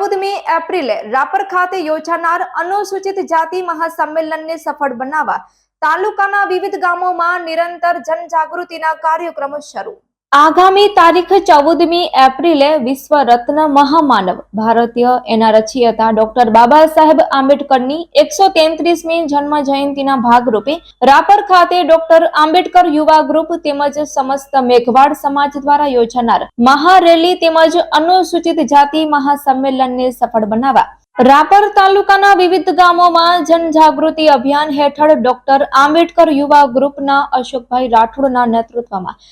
ચૌદમી એપ્રિલે રાપર ખાતે યોજાનાર અનુસૂચિત જાતિ મહાસંમેલનને સફળ બનાવવા તાલુકાના વિવિધ ગામોમાં નિરંતર જનજાગૃતિના કાર્યક્રમો શરૂ. આગામી તારીખ ચૌદમી એપ્રિલે વિશ્વ રત્ન મહામાનવ. ભારતીય એના રચયિતા ડોક્ટર બાબા સાહેબ આંબેડકરની એકસો તેત્રીસમી જન્મ જયંતિના ભાગરૂપે રાપર ખાતે ડોક્ટર આંબેડકર યુવા ગ્રુપ તેમજ સમસ્ત મેઘવાડ સમાજ દ્વારા યોજાનાર મહારેલી તેમજ અનુસૂચિત જાતિ મહાસંમેલનને સફળ બનાવવા રાપર તાલુકાના વિવિધ ગામોમાં જનજાગૃતિ અભિયાન હેઠળ ડોક્ટર આંબેડકર યુવા ગ્રુપના અશોકભાઈ રાઠોડના નેતૃત્વમાં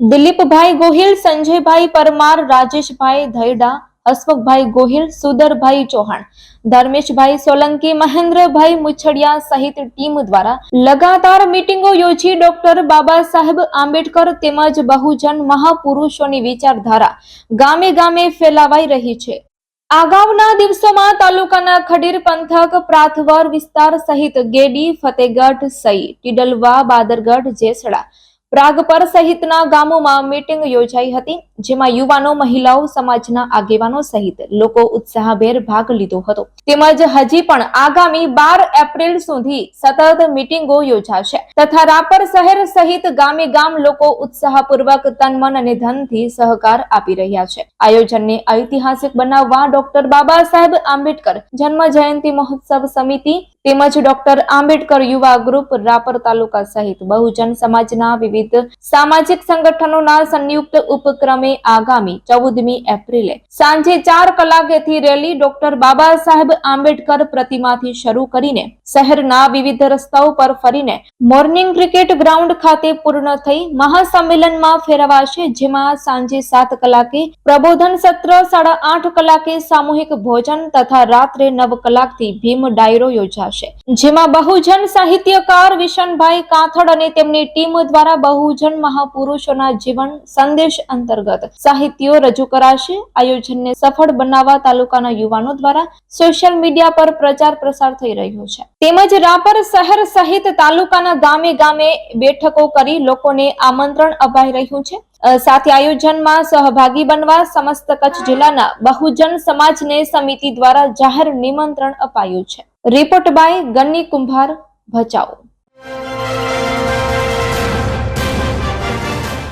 દિલીપભાઈ ગોહિલ, સંજયભાઈ પરમાર, રાજેશભાઈ ધૈડા, હસમુખભાઈ ગોહિલ સુદરભાઈ ચૌહાણ, ધર્મેશભાઈ સોલંકી, મહેન્દ્રભાઈ મુછડિયા સહિત ટીમ દ્વારા લગાતાર મીટિંગો યોજી ડોક્ટર બાબા સાહેબ આંબેડકર તેમજ બહુજન મહાપુરુષોની વિચારધારા ગામે ગામે ફેલાવાઈ રહી છે. અગાઉના દિવસોમાં તાલુકાના ખડીર પંથક, પ્રાથવર વિસ્તાર સહિત ગેડી, ફતેગઢ, સઈ, ટીડલવા, બાદરગઢ, જેસડા પ્રાગપર સહિતના ગામોમાં મીટિંગ યોજાઈ હતી, જેમાં યુવાનો, મહિલાઓ, સમાજના આગેવાનો સહિત લોકો ઉત્સાહભેર ભાગ લીધો હતો. તેમજ હજી પણ આગામી બાર એપ્રિલ સુધી સતત મીટિંગો યોજાશે તથા રાપર શહેર સહિત ગામે ગામ લોકો ઉત્સાહપૂર્વક તન મન અને ધનથી સહકાર આપી રહ્યા છે. આયોજનને ઐતિહાસિક બનાવવા ડોક્ટર બાબા સાહેબ આંબેડકર જન્મ જયંતિ મહોત્સવ સમિતિ તેમજ ડોક્ટર આંબેડકર યુવા ગ્રુપ રાપર તાલુકા સહિત બહુજન સમાજના વિવિધ સામાજિક સંગઠનોના સંયુક્ત ઉપક્રમે આગામી ચૌદમી એપ્રિલે સાંજે ચાર કલાકેથી રેલી ડોક્ટર બાબા સાહેબ આંબેડકર પ્રતિમાથી શરૂ કરીને શહેરના વિવિધ રસ્તાઓ પર ફરીને મોર્નિંગ ક્રિકેટ ગ્રાઉન્ડ ખાતે પૂર્ણ થઈ મહાસંમેલનમાં ફેરવાશે, જેમાં સાંજે સાત કલાકે પ્રબોધન સત્ર, સાડા આઠ કલાકે સામૂહિક ભોજન તથા રાત્રે નવ કલાકથી ભીમ ડાયરો યોજાશે. જેમાં બહુજન સાહિત્યકાર વિશનભાઈ કાથડ અને તેમની ટીમ દ્વારા બહુજન મહાપુરુષોના જીવન સંદેશ અંતર્ગત સાહિત્યો રજૂ કરાશે. આયોજનને સફળ બનાવવા તાલુકાના યુવાનો દ્વારા સોશિયલ મીડિયા પર પ્રચાર પ્રસાર થઈ રહ્યો છે. તેમજ રાપર શહેર સહિત તાલુકાના ગામે ગામે બેઠકો કરી લોકોને આમંત્રણ અપાઈ રહ્યું છે. સાથે આયોજનમાં સહભાગી બનવા સમસ્ત કચ્છ જિલ્લાના બહુજન સમાજને સમિતિ દ્વારા જાહેર નિમંત્રણ અપાયું છે. રિપોર્ટ બાય ગન્ની કુંભાર, ભચાઉ.